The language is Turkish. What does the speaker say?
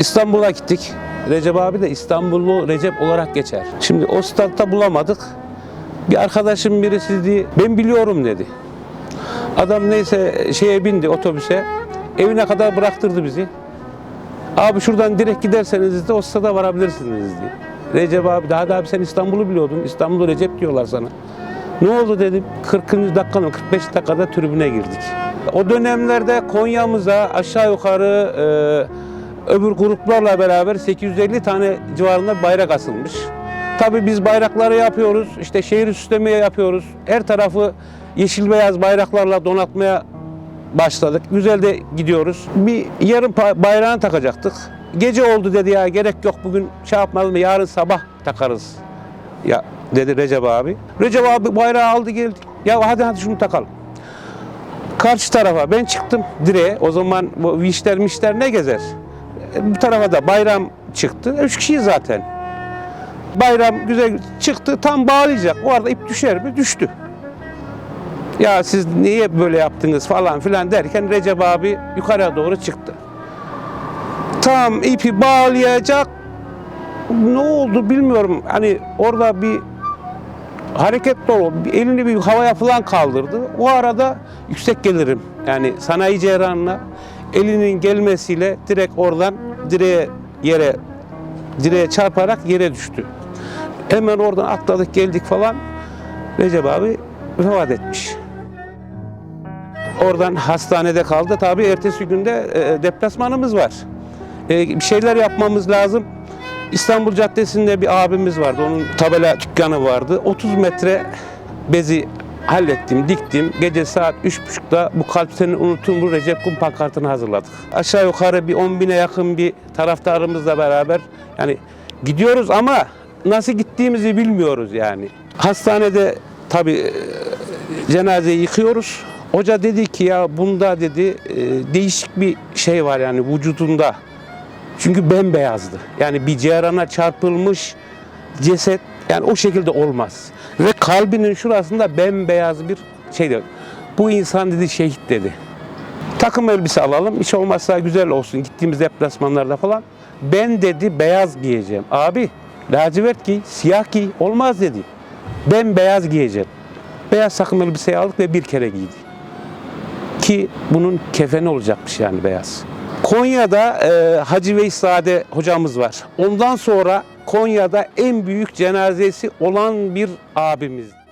İstanbul'a gittik. Recep abi de İstanbullu Recep olarak geçer. Şimdi o statta bulamadık. Bir arkadaşım birisi dedi, ben biliyorum dedi. Adam neyse şeye bindi otobüse. Evine kadar bıraktırdı bizi. Abi şuradan direkt giderseniz de o stada varabilirsiniz dedi. Recep abi daha da abi sen İstanbul'u biliyordun. İstanbul'u Recep diyorlar sana. Ne oldu dedim. 40. dakikanın 45 dakikada tribüne girdik. O dönemlerde Konya'mıza aşağı yukarı e, öbür gruplarla beraber 850 tane civarında bayrak asılmış. Tabii biz bayrakları yapıyoruz. işte şehir süslemeye yapıyoruz. Her tarafı yeşil beyaz bayraklarla donatmaya başladık. Güzel de gidiyoruz. Bir yarın bayrağını takacaktık. Gece oldu dedi ya gerek yok bugün şey yapmadım mı yarın sabah takarız. Ya dedi Recep abi. Recep abi bayrağı aldı geldi. Ya hadi hadi şunu takalım. Karşı tarafa ben çıktım direğe. O zaman bu vişler mişler ne gezer? E, Bu tarafa da bayram çıktı. Üç kişi zaten. Bayram güzel çıktı tam bağlayacak. O arada ip düşer mi? Düştü. Ya siz niye böyle yaptınız falan filan derken Recep abi yukarıya doğru çıktı. Tam ipi bağlayacak. Ne oldu bilmiyorum. Hani orada bir hareket. Bir elini bir havaya falan kaldırdı. O arada yüksek gelirim. Yani sanayi cerrahına elinin gelmesiyle direkt oradan direğe yere direğe çarparak yere düştü. Hemen oradan atladık geldik falan. Recep abi vefat etmiş. Oradan hastanede kaldı. Tabii ertesi günde e, deplasmanımız var. E, bir şeyler yapmamız lazım. İstanbul Caddesi'nde bir abimiz vardı. Onun tabela dükkanı vardı. 30 metre bezi hallettim, diktim. Gece saat 3.30'da bu kalp seni unuttun bu Recep Kum pankartını hazırladık. Aşağı yukarı bir 10 bine yakın bir taraftarımızla beraber yani gidiyoruz ama nasıl gittiğimizi bilmiyoruz yani. Hastanede tabii e, cenazeyi yıkıyoruz. Hoca dedi ki ya bunda dedi e, değişik bir şey var yani vücudunda. Çünkü bembeyazdı. Yani bir cerrana çarpılmış ceset yani o şekilde olmaz. Kalbinin şurasında bembeyaz bir şey diyor. Bu insan dedi şehit dedi. Takım elbise alalım. Hiç olmazsa güzel olsun gittiğimiz deplasmanlarda falan. Ben dedi beyaz giyeceğim. Abi lacivert giy, siyah giy. Olmaz dedi. Ben beyaz giyeceğim. Beyaz takım elbiseyi aldık ve bir kere giydi. Ki bunun kefeni olacakmış yani beyaz. Konya'da e, Hacı Veysade hocamız var. Ondan sonra Konya'da en büyük cenazesi olan bir abimiz.